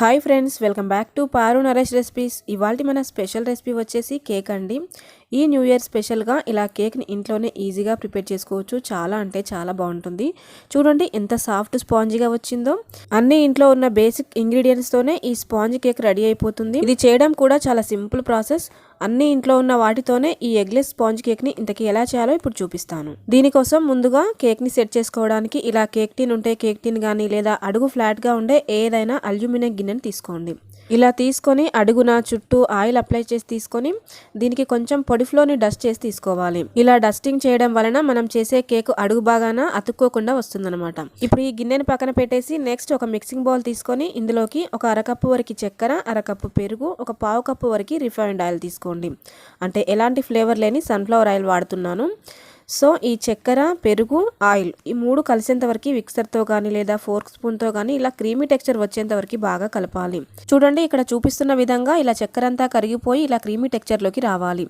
Hi friends welcome back to Paru Naresh recipes. ఇవాళ మన special recipe వచ్చేసి cake అండి. ఈ న్యూ ఇయర్ స్పెషల్గా ఇలా కేక్ని ఇంట్లోనే ఈజీగా ప్రిపేర్ చేసుకోవచ్చు. చాలా అంటే చాలా బాగుంటుంది. చూడండి ఎంత సాఫ్ట్ స్పాంజీగా వచ్చిందో. అన్ని ఇంట్లో ఉన్న బేసిక్ ఇంగ్రీడియంట్స్తోనే ఈ స్పాంజ్ కేక్ రెడీ అయిపోతుంది. ఇది చేయడం కూడా చాలా సింపుల్ ప్రాసెస్. అన్ని ఇంట్లో ఉన్న వాటితోనే ఈ ఎగ్లెస్ స్పాంజ్ కేక్ని ఇంతకీ ఎలా చేయాలో ఇప్పుడు చూపిస్తాను. దీనికోసం ముందుగా కేక్ని సెట్ చేసుకోవడానికి ఇలా కేక్ టిన్ ఉంటే కేక్ టిన్ కానీ లేదా అడుగు ఫ్లాట్గా ఉండే ఏదైనా అల్యూమినియం గిన్నెని తీసుకోండి. ఇలా తీసుకొని అడుగున చుట్టూ ఆయిల్ అప్లై చేసి తీసుకొని దీనికి కొంచెం పొడి ఫ్లోని డస్ట్ చేసి తీసుకోవాలి. ఇలా డస్టింగ్ చేయడం వలన మనం చేసే కేక్ అడుగు బాగాన అతుక్కోకుండా వస్తుందన్నమాట. ఇప్పుడు ఈ గిన్నెని పక్కన పెట్టేసి నెక్స్ట్ ఒక మిక్సింగ్ బౌల్ తీసుకొని ఇందులోకి ఒక అరకప్పు వరకు చక్కెర అరకప్పు పెరుగు ఒక పావు కప్పు వరకు రిఫైన్డ్ ఆయిల్ తీసుకోండి. అంటే ఎలాంటి ఫ్లేవర్ లేని సన్ఫ్లవర్ ఆయిల్ వాడుతున్నాను. సో ఈ చక్కెర పెరుగు ఆయిల్ ఈ మూడు కలిసేంత వరకు మిక్సర్తో కానీ లేదా ఫోర్క్ స్పూన్తో కానీ ఇలా క్రీమీ టెక్స్చర్ వచ్చేంత వరకు బాగా కలపాలి. చూడండి ఇక్కడ చూపిస్తున్న విధంగా ఇలా చక్కెర అంతా కరిగిపోయి ఇలా క్రీమీ టెక్స్చర్లోకి రావాలి.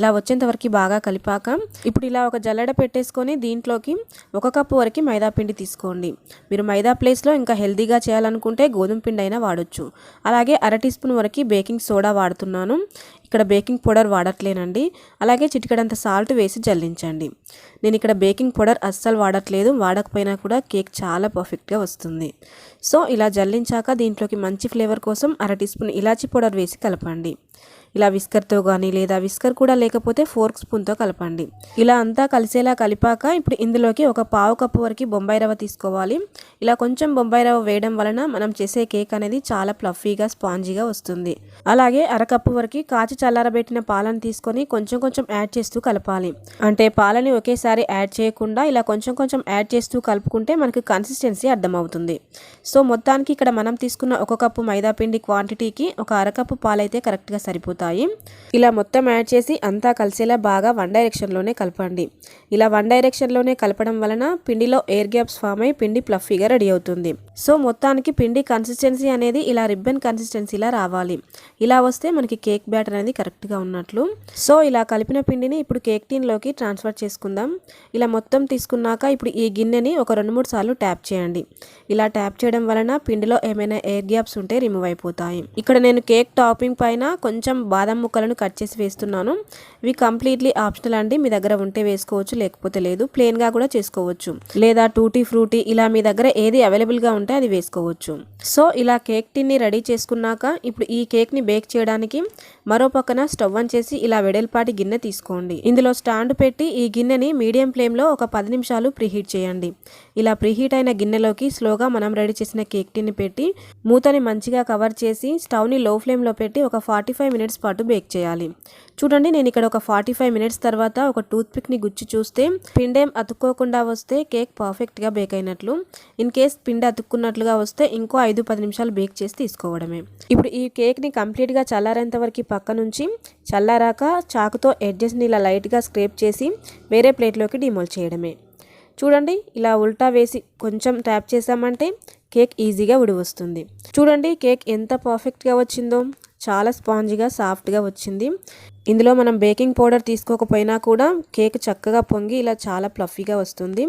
ఇలా వచ్చేంత వరకు బాగా కలిపాక ఇప్పుడు ఇలా ఒక జల్లెడ పెట్టేసుకొని దీంట్లోకి ఒక కప్పు వరకు మైదా పిండి తీసుకోండి. మీరు మైదా ప్లేస్లో ఇంకా హెల్తీగా చేయాలనుకుంటే గోధుమ పిండి అయినా వాడొచ్చు. అలాగే అర టీ స్పూన్ వరకు బేకింగ్ సోడా వాడుతున్నాను. ఇక్కడ బేకింగ్ పౌడర్ వాడట్లేనండి. అలాగే చిటికడంత సాల్ట్ వేసి జల్లించండి. నేను ఇక్కడ బేకింగ్ పౌడర్ అస్సలు వాడట్లేదు. వాడకపోయినా కూడా కేక్ చాలా పర్ఫెక్ట్గా వస్తుంది. సో ఇలా జల్లించాక దీంట్లోకి మంచి ఫ్లేవర్ కోసం అర టీ స్పూన్ ఇలాచీ పౌడర్ వేసి కలపండి. ఇలా విస్కర్తో కానీ లేదా విస్కర్ కూడా లేకపోతే ఫోర్క్ స్పూన్తో కలపండి. ఇలా అంతా కలిసేలా కలిపాక ఇప్పుడు ఇందులోకి ఒక పావు కప్పు వరకు బొంబాయి రవ్వ తీసుకోవాలి. ఇలా కొంచెం బొంబాయి రవ్వ వేయడం వలన మనం చేసే కేక్ అనేది చాలా ప్లఫీగా స్పాంజీగా వస్తుంది. అలాగే అరకప్పు వరకు కాచి చల్లారబెట్టిన పాలను తీసుకొని కొంచెం కొంచెం యాడ్ చేస్తూ కలపాలి. అంటే పాలని ఒకేసారి యాడ్ చేయకుండా ఇలా కొంచెం కొంచెం యాడ్ చేస్తూ కలుపుకుంటే మనకి కన్సిస్టెన్సీ అర్థమవుతుంది. సో మొత్తానికి ఇక్కడ మనం తీసుకున్న ఒక కప్పు మైదా పిండి క్వాంటిటీకి ఒక అరకప్పు పాలైతే కరెక్ట్గా సరిపోతుంది. అవుతాయి. ఇలా మొత్తం యాడ్ చేసి అంతా కలిసేలా బాగా వన్ డైరెక్షన్లోనే కలపండి. ఇలా వన్ డైరెక్షన్లోనే కలపడం వలన పిండిలో ఎయిర్ గ్యాప్స్ ఫామ్ అయి పిండి ప్లఫీగా రెడీ అవుతుంది. సో మొత్తానికి పిండి కన్సిస్టెన్సీ అనేది ఇలా రిబ్బన్ కన్సిస్టెన్సీలా రావాలి. ఇలా వస్తే మనకి కేక్ బ్యాటర్ అనేది కరెక్ట్గా ఉన్నట్లు. సో ఇలా కలిపిన పిండిని ఇప్పుడు కేక్ టీన్లోకి ట్రాన్స్ఫర్ చేసుకుందాం. ఇలా మొత్తం తీసుకున్నాక ఇప్పుడు ఈ గిన్నెని ఒక రెండు మూడు సార్లు ట్యాప్ చేయండి. ఇలా ట్యాప్ చేయడం వలన పిండిలో ఏమైనా ఎయిర్ గ్యాప్స్ ఉంటే రిమూవ్ అయిపోతాయి. ఇక్కడ నేను కేక్ టాపింగ్ పైన కొంచెం బాదం ముక్కలను కట్ చేసి వేస్తున్నాను. ఇవి కంప్లీట్లీ ఆప్షనల్ అండి. మీ దగ్గర ఉంటే వేసుకోవచ్చు లేకపోతే లేదు. ప్లెయిన్గా కూడా చేసుకోవచ్చు. లేదా టూటీ ఫ్రూటీ ఇలా మీ దగ్గర ఏది అవైలబుల్గా ఉంటే అది వేసుకోవచ్చు. సో ఇలా కేక్ టిన్ని రెడీ చేసుకున్నాక ఇప్పుడు ఈ కేక్ని బేక్ చేయడానికి మరో పక్కన స్టవ్ ఆన్ చేసి ఇలా వెడల్పాటి గిన్నె తీసుకోండి. ఇందులో స్టాండ్ పెట్టి ఈ గిన్నెని మీడియం ఫ్లేమ్లో ఒక పది నిమిషాలు ప్రీహీట్ చేయండి. ఇలా ప్రీహీట్ అయిన గిన్నెలోకి స్లోగా మనం రెడీ చేసిన కేక్ టిన్ని పెట్టి మూతని మంచిగా కవర్ చేసి స్టవ్ని లో ఫ్లేమ్లో పెట్టి ఒక ఫార్టీ ఫైవ్ మినిట్స్ పాటు బేక్ చేయాలి. చూడండి నేను ఇక్కడ ఒక ఫార్టీ ఫైవ్ మినిట్స్ తర్వాత ఒక టూత్ పిక్ని గుచ్చి చూస్తే పిండేం అతుక్కోకుండా వస్తే కేక్ పర్ఫెక్ట్గా బేక్ అయినట్లు. ఇన్ కేస్ పిండి అతుక్కున్నట్లుగా వస్తే ఇంకో ఐదు పది నిమిషాలు బేక్ చేసి తీసుకోవడమే. ఇప్పుడు ఈ కేక్ని కంప్లీట్గా చల్లారేంత వరకు పక్క నుంచి చల్లారాక చాకుతో ఎడ్జెస్ని ఇలా లైట్గా స్క్రేప్ చేసి వేరే ప్లేట్లోకి డిమోల్ చేయడమే. చూడండి ఇలా ఉల్టా వేసి కొంచెం ట్యాప్ చేసామంటే కేక్ ఈజీగా ఉడి వస్తుంది చూడండి కేక్ ఎంత పర్ఫెక్ట్గా వచ్చిందో. చాలా స్పాంజ్గా సాఫ్ట్గా వచ్చింది. ఇందులో మనం బేకింగ్ పౌడర్ తీసుకోకపోయినా కూడా కేక్ చక్కగా పొంగి ఇలా చాలా ప్లఫీగా వస్తుంది.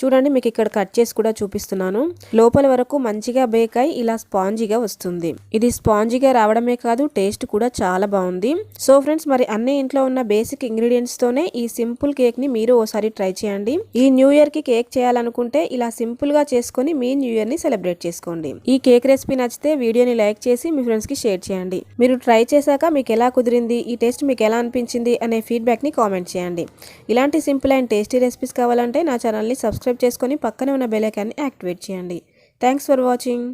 చూడండి మీకు ఇక్కడ కట్ చేసి కూడా చూపిస్తున్నాను. లోపల వరకు మంచిగా బేక్ అయి ఇలా స్పాంజీగా వస్తుంది. ఇది స్పాంజీగా రావడమే కాదు టేస్ట్ కూడా చాలా బాగుంది. సో ఫ్రెండ్స్ మరి అన్ని ఇంట్లో ఉన్న బేసిక్ ఇంగ్రీడియంట్స్ తోనే ఈ సింపుల్ కేక్ని మీరు ఓసారి ట్రై చేయండి. ఈ న్యూ ఇయర్కి కేక్ చేయాలనుకుంటే ఇలా సింపుల్గా చేసుకుని మీ న్యూ ఇయర్ని సెలబ్రేట్ చేసుకోండి. ఈ కేక్ రెసిపీ నచ్చితే వీడియోని లైక్ చేసి మీ ఫ్రెండ్స్కి షేర్ చేయండి. మీరు ట్రై చేశాక మీకు ఎలా కుదిరింది ఈ టేస్ట్ మీకు ఎలా అనిపించింది అనే ఫీడ్బ్యాక్ని కామెంట్ చేయండి. ఇలాంటి సింపుల్ అండ్ టేస్టీ రెసిపీస్ కావాలంటే నా ఛానల్ని సబ్స్క్రైబ్ చేసుకొని పక్కనే ఉన్న బెల్ ఐకాన్ని యాక్టివేట్ చేయండి. Thanks for watching